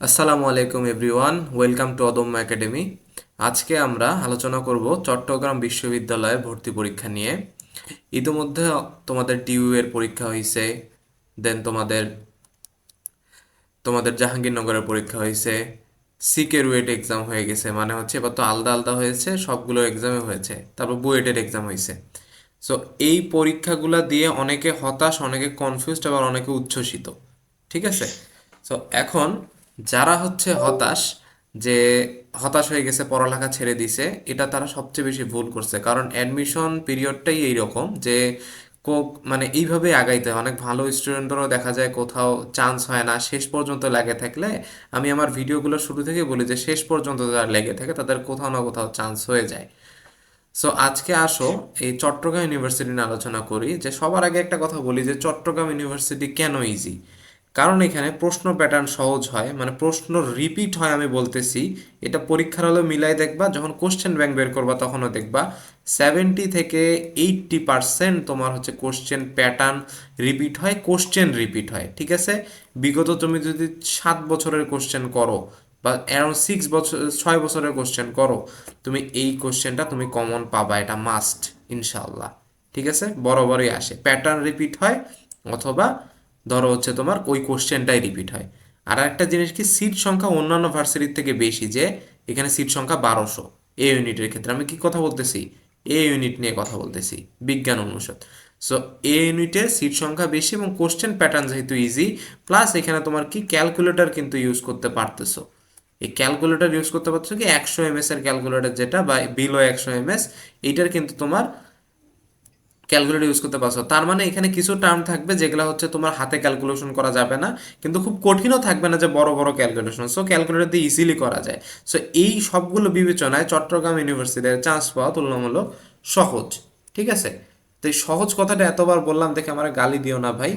আসসালামু আলাইকুম everyone, welcome to Odommo academy. আজকে আমরা আলোচনা করব চট্টগ্রাম বিশ্ববিদ্যালয়ে ভর্তি পরীক্ষা নিয়ে। ইতিমধ্যে তোমাদের টিউ এর পরীক্ষা হয়েছে দেন তোমাদের তোমাদের জাহাঙ্গীরনগরের পরীক্ষা হয়েছে সিকে রুয়েট এক্সাম হয়ে গেছে মানে হচ্ছে এবার তো আলাদা আলাদা হয়েছে, সবগুলো এক্সামে হয়েছে, তারপর বুয়েটের এক্সাম হয়েছে সো এই পরীক্ষাগুলো দিয়ে অনেকে হতাশ, অনেকে কনফিউজড আবার অনেকে উচ্ছ্বসিত, ঠিক আছে? সো এখন যারা হচ্ছে হতাশ যে হতাশ হয়ে গেছে, পড়ালেখা ছেড়ে দিছে, এটা তারা সবচেয়ে বেশি ভুল করছে। কারণ অ্যাডমিশন পিরিয়ডটাই এইরকম যে কোক মানে এইভাবে আগাইতে হয়। অনেক ভালো স্টুডেন্টদেরও দেখা যায় কোথাও চান্স হয় না, শেষ পর্যন্ত লেগে থাকলে। আমি আমার ভিডিওগুলো শুরু থেকে বলি যে শেষ পর্যন্ত যারা লেগে থাকে, তাদের কোথাও না কোথাও চান্স হয়ে যায়। সো আজকে আসো, এই চট্টগ্রাম ইউনিভার্সিটি নিয়ে আলোচনা করি যে সবার আগে একটা কথা বলি যে চট্টগ্রাম ইউনিভার্সিটি কেন ইজি কারণ এখানে প্রশ্ন প্যাটার্ন সহজ হয় মানে প্রশ্ন রিপিট হয় আমি বলতেছি। এটা পরীক্ষার হলেও মিলাই দেখবা, যখন কোশ্চেন ব্যাংক বের করবা তখনও দেখবা। সেভেন্টি থেকে এইটটি পার্সেন্ট তোমার হচ্ছে কোশ্চেন প্যাটার্ন রিপিট হয় কোশ্চেন রিপিট হয়, ঠিক আছে? বিগত তুমি যদি সাত বছরের কোশ্চেন করো বা অ্যারাউন্ড সিক্স বছর, ছয় বছরের কোশ্চেন করো, তুমি এই কোশ্চেনটা তুমি কমন পাবা, এটা মাস্ট ইনশাল্লাহ ঠিক আছে? বরাবরই আসে। প্যাটার্ন রিপিট হয় অথবা ধরো হচ্ছে তোমার ওই কোশ্চেনটাই রিপিট হয়। আর একটা জিনিস কি সিট সংখ্যা অন্যান্য ভার্সিটির থেকে বেশি যে, এখানে সিট সংখ্যা বারোশো। এ ইউনিটের ক্ষেত্রে আমি কি কথা বলতেছি? এ ইউনিট নিয়ে কথা বলতেছি, বিজ্ঞান অনুষদ। সো এ ইউনিটের সিট সংখ্যা বেশি এবং কোশ্চেন প্যাটার্ন যেহেতু ইজি প্লাস এখানে তোমার কি ক্যালকুলেটর কিন্তু ইউজ করতে পারতেছো। এই ক্যালকুলেটর ইউজ করতে পারছ কি, একশো এমএস এর ক্যালকুলেটর যেটা বা বিলো একশো এমএস এইটার কিন্তু তোমার ক্যালকুলেটর ইউজ করতে পারছ। তার মানে এখানে কিছু টার্ম থাকবে যেগুলো হচ্ছে তোমার হাতে ক্যালকুলেশন করা যাবে না, কিন্তু খুব কঠিনও থাকবে না যে বড় বড় ক্যালকুলেশন সো ক্যালকুলেটর দিয়ে ইজিলি করা যায়। সো এই সবগুলো বিবেচনায় চট্টগ্রাম ইউনিভার্সিটির চান্স পাওয়া তুলনামূলক সহজ। ঠিক আছে? তো এই সহজ কথাটা এতবার বললাম দেখে আমার গালি দিও না ভাই।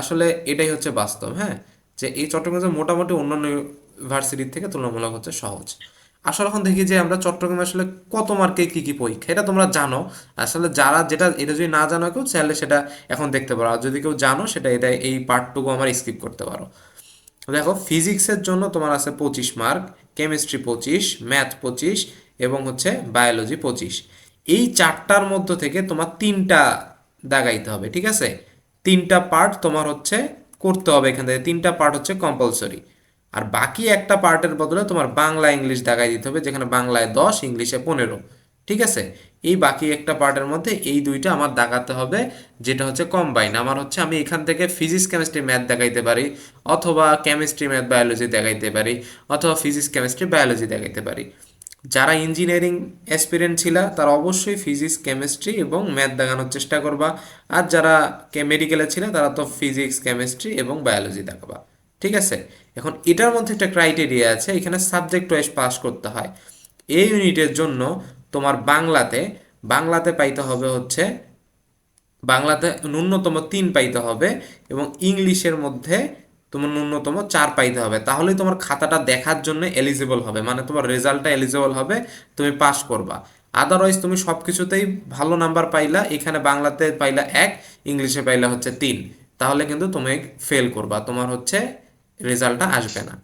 আসলে এটাই হচ্ছে বাস্তব হ্যাঁ? যে এই চট্টগ্রাম মোটামুটি অন্যান্য ইউনিভার্সিটির থেকে তুলনামূলক হচ্ছে সহজ। আসলে এখন দেখি যে আমরা চট্টগ্রামে আসলে কত মার্কে কি কি পরীক্ষা, এটা তোমরা জানো। আসলে যারা যেটা, এটা যদি না জানো কেউ, চাইলে সেটা এখন দেখতে পারো। আর যদি কেউ জানো, সেটা এটা এই পার্টটুকু আমার স্কিপ করতে পারো। দেখো ফিজিক্সের জন্য তোমার আছে পঁচিশ মার্ক কেমিস্ট্রি পঁচিশ ম্যাথ পঁচিশ, এবং হচ্ছে বায়োলজি পঁচিশ। এই চারটার মধ্য থেকে তোমার তিনটা দাগাইতে হবে, ঠিক আছে? তিনটা পার্ট তোমার হচ্ছে করতে হবে এখান থেকে। তিনটা পার্ট হচ্ছে কম্পালসরি আর বাকি একটা পার্টের বদলে তোমার বাংলা ইংলিশ দেখাই দিতে হবে, যেখানে বাংলায় দশ, ইংলিশে পনেরো। ঠিক আছে? এই বাকি একটা পার্টের মধ্যে এই দুইটা আমার দেখাতে হবে, যেটা হচ্ছে কম্বাইন আমার হচ্ছে আমি এখান থেকে ফিজিক্স কেমিস্ট্রি ম্যাথ দেখাইতে পারি, অথবা কেমিস্ট্রি ম্যাথ বায়োলজি দেখাইতে পারি, অথবা ফিজিক্স কেমিস্ট্রি বায়োলজি দেখাইতে পারি। যারা ইঞ্জিনিয়ারিং অ্যাসপিরেন্ট ছিল, তারা অবশ্যই ফিজিক্স কেমিস্ট্রি এবং ম্যাথ দেখানোর চেষ্টা করবা। আর যারা মেডিকেলে ছিল, তারা তো ফিজিক্স কেমিস্ট্রি এবং বায়োলজি দেখাবা। ঠিক আছে? এখন এটার মধ্যে একটা ক্রাইটেরিয়া আছে, এখানে সাবজেক্ট ওয়াইজ পাস করতে হয়। এই ইউনিটের জন্য তোমার বাংলাতে বাংলাতে পাইতে হবে হচ্ছে, বাংলাতে ন্যূনতম তিন পাইতে হবে এবং ইংলিশের মধ্যে তোমার ন্যূনতম চার পাইতে হবে। তাহলেই তোমার খাতাটা দেখার জন্য এলিজিবল হবে মানে তোমার রেজাল্টটা এলিজিবল হবে, তুমি পাস করবা। আদারওয়াইজ তুমি সব কিছুতেই ভালো নাম্বার পাইলা, এখানে বাংলাতে পাইলা এক, ইংলিশে পাইলা হচ্ছে তিন। তাহলে কিন্তু তুমি ফেল করবা। তোমার হচ্ছে রেজাল্টটা আসবে না।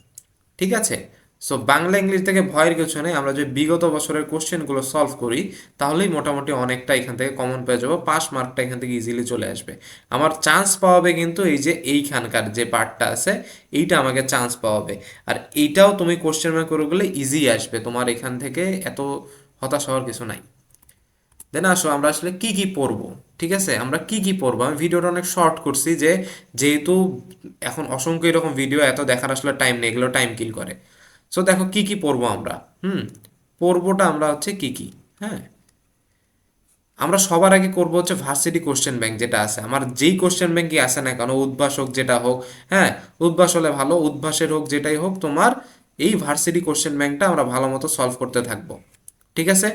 ঠিক আছে? সো বাংলা ইংলিশ থেকে ভয়ের কিছু নেই। আমরা যে বিগত বছরের কোশ্চেনগুলো সলভ করি, তাহলেই মোটামুটি অনেকটা এখান থেকে কমন পেয়ে যাব। পাস মার্কটা এখান থেকে ইজিলি চলে আসবে। আমার চান্স পাওয়াবে কিন্তু এই যে এইখানকার যে পার্টটা আছে, এইটা আমাকে চান্স পাওয়াবে। আর এইটাও তুমি কোশ্চেন ব্যাংক করে গেলে ইজি আসবে। তোমার এখান থেকে এত হতাশ হওয়ার কিছু নাই। দেন আসো, আমরা আসলে কি কি পড়ব? ঠিক আছে? আমরা কি কি পড়ব? আমি ভিডিওটা অনেক শর্ট করছি যে যেহেতু এখন অসংখ্য এরকম ভিডিও এত দেখার আসলে টাইম নেই, এগুলো টাইম কিল করে। সো দেখো কি কি পড়ব আমরা? হুম? পড়বোটা আমরা হচ্ছে কি কি? হ্যাঁ? আমরা সবার আগে করব হচ্ছে ভার্সিটি কোশ্চেন ব্যাংক যেটা আছে। আমার যেই কোশ্চেন ব্যাংকই আসে না কেন উদ্ভাস হোক যেটা হোক হ্যাঁ? উদ্ভাস হলে ভালো, উদ্ভাসের হোক যেটাই হোক, তোমার এই ভার্সিটি কোশ্চেন ব্যাংকটা আমরা ভালো মতো সলভ করতে থাকব। ঠিক আছে?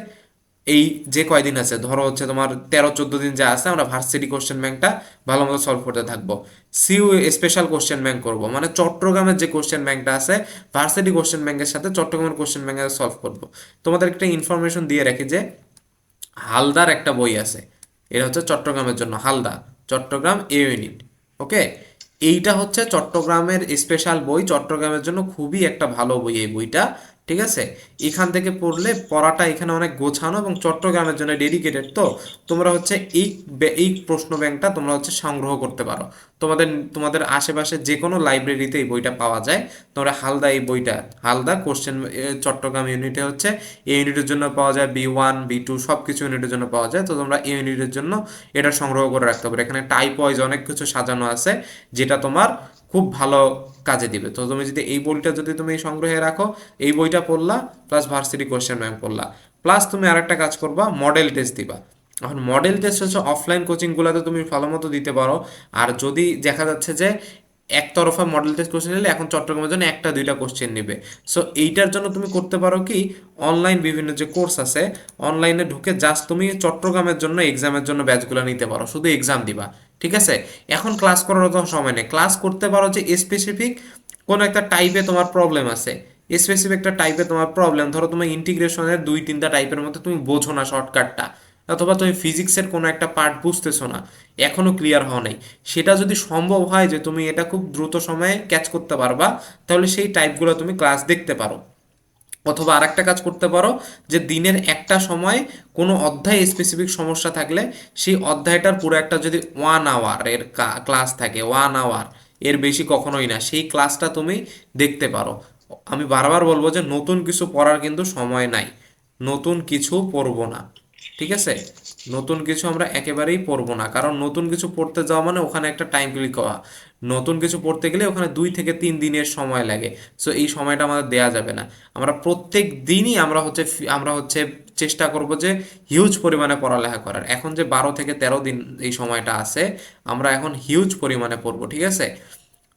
এই যে কয়দিন আছে, ধরো হচ্ছে তোমার তেরো, চোদ্দ দিন যা আছে, আমরা ভার্সিটি কোশ্চেন ব্যাংকটা ভালো মতো সলভ করতে থাকব। সিউ স্পেশাল কোশ্চেন ব্যাংক করব। মানে চট্টগ্রামের যে কোশ্চেন ব্যাংকটা আছে ভার্সিটি কোশ্চেন ব্যাংকের সাথে চট্টগ্রামের কোশ্চেন ব্যাংকে সলভ করব। তোমাদের একটা ইনফরমেশন দিয়ে রাখি যে, হালদার একটা বই আছে। এটা হচ্ছে চট্টগ্রামের জন্য, Halda, Chattogram A unit okay এইটা হচ্ছে চট্টগ্রামের স্পেশাল বই। চট্টগ্রামের জন্য খুবই একটা ভালো বই এই বইটা। ঠিক আছে? এখান থেকে পড়লে পড়াটা এখানে অনেক গোছানো এবং চট্টগ্রামের জন্য ডেডিকেটেড তো তোমরা হচ্ছে এই এই প্রশ্ন ব্যাংকটা তোমরা হচ্ছে সংগ্রহ করতে পারো। তোমাদের তোমাদের আশেপাশে যে কোনো লাইব্রেরিতে এই বইটা পাওয়া যায়। তোমরা হালদা এই বইটা, হালদা কোশ্চেন চট্টগ্রাম ইউনিটে হচ্ছে এই ইউনিটের জন্য পাওয়া যায় বি ওয়ান বি টু সব কিছু ইউনিটের জন্য পাওয়া যায়। তো তোমরা এই ইউনিটের জন্য এটা সংগ্রহ করে রাখতে পারো। এখানে টাইপ ওয়াইজ অনেক কিছু সাজানো আছে, যেটা তোমার খুব ভালো কাজে দিবে। তো তুমি যদি এই বইটা যদি তুমি সংগ্রহে রাখো, এই বইটা পড়লা প্লাস ভার্সিটি কোশ্চেন ব্যাংক পড়লা। প্লাস তুমি আরেকটা কাজ করবা মডেল টেস্ট দিবা। এখন মডেল টেস্ট হচ্ছে অফলাইন কোচিংগুলোতে তুমি ভালো মতো দিতে পারো। আর যদি দেখা যাচ্ছে যে একতরফা মডেল টেস্ট কোশ্চেন নিলে এখন চট্টগ্রামের জন্য একটা, দুইটা কোশ্চেন নেবে। সো এইটার জন্য তুমি করতে পারো কি অনলাইন বিভিন্ন যে কোর্স আছে অনলাইনে ঢুকে জাস্ট তুমি চট্টগ্রামের জন্য এক্সামের জন্য ব্যাচগুলো নিতে পারো। শুধু এক্সাম দিবা। ঠিক আছে? এখন ক্লাস করার তো সময় নেই। ক্লাস করতে পারো যে স্পেসিফিক কোনো একটা টাইপে তোমার প্রবলেম আছে। স্পেসিফিক একটা টাইপে তোমার প্রবলেম ধরো তুমি ইন্টিগ্রেশনের দুই, তিনটা টাইপের মধ্যে তুমি বোঝো না শর্টকাটটা অথবা তুমি ফিজিক্সের কোনো একটা পার্ট বুঝতেছো না। এখনও ক্লিয়ার হওয়া নাই। সেটা যদি সম্ভব হয় যে তুমি এটা খুব দ্রুত সময়ে ক্যাচ করতে পারবা, তাহলে সেই টাইপগুলো তুমি ক্লাস দেখতে পারো। অথবা আরেকটা কাজ করতে পারো, যে দিনের একটা সময় কোনো অধ্যায় স্পেসিফিক সমস্যা থাকলে সেই অধ্যায়টার পুরো একটা যদি ওয়ান আওয়ার এর ক্লাস থাকে ওয়ান আওয়ার এর বেশি কখনোই না। সেই ক্লাসটা তুমি দেখতে পারো। আমি বারবার বলব যে নতুন কিছু পড়ার কিন্তু সময় নাই। নতুন কিছু পড়ব না। ঠিক আছে? নতুন কিছু আমরা একেবারেই পড়ব না। কারণ নতুন কিছু পড়তে যাওয়া মানে ওখানে একটা টাইম ক্লিক হওয়া নতুন কিছু পড়তে গেলে ওখানে দুই থেকে তিন দিনের সময় লাগে। সো এই সময়টা আমাদের দেয়া যাবে না। আমরা প্রত্যেক দিনই আমরা হচ্ছে আমরা হচ্ছে চেষ্টা করব যে হিউজ পরিমাণে পড়ালেখা করার। এখন যে বারো থেকে তেরো দিন এই সময়টা আছে, আমরা এখন হিউজ পরিমাণে পড়ব, ঠিক আছে?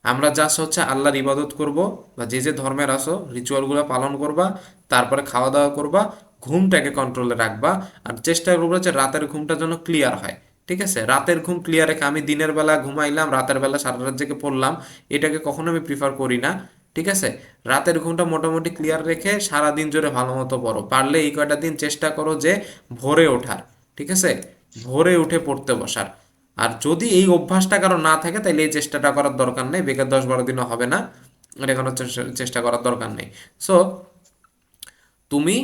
আমরা জাস্ট হচ্ছে আল্লাহর ইবাদত করব, বা যে যে ধর্মের আসো রিচুয়ালগুলো পালন করবা, তারপরে খাওয়া দাওয়া করবা, ঘুমটাকে কন্ট্রোলে রাখবা, আর চেষ্টা করব যে রাতের ঘুমটা যেন ক্লিয়ার হয়। ঠিক আছে? রাতের ঘুম ক্লিয়ার রেখে আমি দিনের বেলা ঘুমাইলাম, রাতের বেলা সারা রাত জেগে পড়লাম, এটাকে কখনো আমি প্রিফার করি না, ঠিক আছে? রাতের ঘুমটা মোটামুটি ক্লিয়ার রেখে সারা দিন জুড়ে ভালো মতো পড়ো। পারলে এই কয়টা দিন চেষ্টা করো যে ভোরে ওঠার, ঠিক আছে? ভোরে উঠে পড়তে বসার। আর যদি এই অভ্যাসটা কারও না থাকে তাহলে এই চেষ্টাটা করার দরকার নেই, বেকার দশ বারো দিনও হবে না এটা কোনো চেষ্টা চেষ্টা করার দরকার নেই। সো তুমি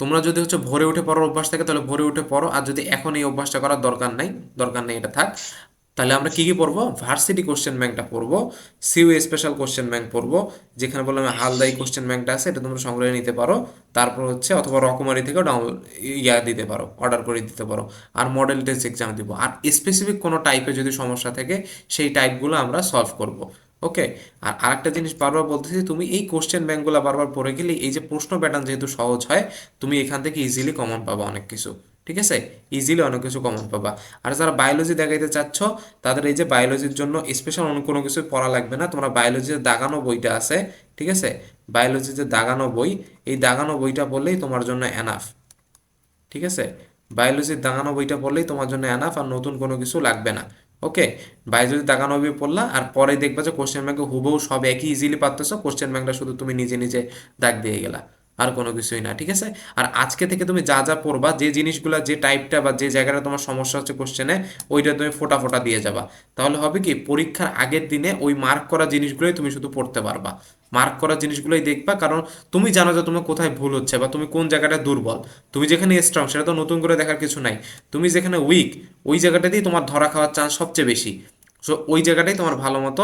তোমরা যদি হচ্ছে ভোরে উঠে পড়ার অভ্যাস থাকে তাহলে ভোরে উঠে পড়ো। আর যদি এখন এই অভ্যাসটা করার দরকার নাই দরকার নেই এটা থাক। তাহলে আমরা কি কি পড়ব? ভার্সিটি কোশ্চেন ব্যাংকটা পড়ব সিউ স্পেশাল কোশ্চেন ব্যাংক পড়ব যেখানে বললাম হালদাই কোশ্চেন ব্যাংকটা আছে এটা তোমরা সংগ্রহে নিতে পারো। তারপর হচ্ছে অথবা রকমারি থেকেও ডাউনলোড ইয়া দিতে পারো অর্ডার করে দিতে পারো। আর মডেল টেস্ট এক্সাম দিব। আর স্পেসিফিক কোনো টাইপে যদি সমস্যা থাকে সেই টাইপগুলো আমরা সলভ করব। ওকে আর আরেকটা জিনিস বারবার বলতেছি, তুমি এই কোশ্চেন ব্যাংকগুলো বারবার পড়ে গেলে এই যে প্রশ্ন প্যাটার্ন যেহেতু সহজ হয়, তুমি এখান থেকে ইজিলি কমন পাবা অনেক কিছু। ঠিক আছে? ইজিলি অনেক কিছু কমন পাবা। আর যারা বায়োলজি দেখাইতে চাচ্ছ, তাদের এই যে বায়োলজির জন্য স্পেশাল অন্য কোনো কিছু পড়া লাগবে না। তোমরা বায়োলজির দাগানো বইটা আছে। ঠিক আছে? বায়োলজির যে দাগানো বই, এই দাগানো বইটা পড়লেই তোমার জন্য এনাফ ঠিক আছে? বায়োলজির দাগানো বইটা পড়লেই তোমার জন্য এনাফ আর নতুন কোনো কিছু লাগবে না। ওকে, বাইরে যদি দাগানো হবে পড়লা, আর পরে দেখবা যে কোশ্চেন ব্যাংকে হুবহু সব একই ইজিলি পারতেছো কোশ্চেন ব্যাংকটা শুধু তুমি নিজে নিজে দাগ দিয়ে গেলা। আর কোনো কিছুই না, ঠিক আছে? আর আজকে থেকে তুমি যা যা পড়বা, যে জিনিসগুলো, যে টাইপটা বা যে জায়গাটা তোমার সমস্যা হচ্ছে কোশ্চেনে ওইটা তুমি ফোটা ফোটা দিয়ে যাবা। তাহলে হবে কি, পরীক্ষার আগের দিনে ওই মার্ক করা জিনিসগুলোই তুমি শুধু পড়তে পারবা। মার্ক করা জিনিসগুলোই দেখবা, কারণ তুমি জানো যে তোমার কোথায় ভুল হচ্ছে বা তুমি কোন জায়গাটা দুর্বল। তুমি যেখানে স্ট্রং সেটা তো নতুন করে দেখার কিছু নাই। তুমি যেখানে উইক ওই জায়গাটাতেই তোমার ধরা খাওয়ার চান্স সবচেয়ে বেশি। সো ওই জায়গাটাই তোমার ভালো মতো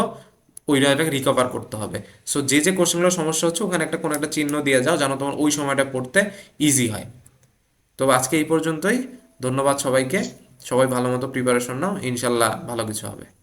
ওই জায়গাটাকে রিকভার করতে হবে। সো যে যে কোশ্চেনগুলো সমস্যা হচ্ছে, ওখানে একটা কোনো একটা চিহ্ন দিয়ে যাও যেন তোমার ওই সময়টা পড়তে ইজি হয়। তো আজকে এই পর্যন্তই। ধন্যবাদ সবাইকে। সবাই ভালো মতো প্রিপারেশন নাও। ইনশাল্লাহ ভালো কিছু হবে।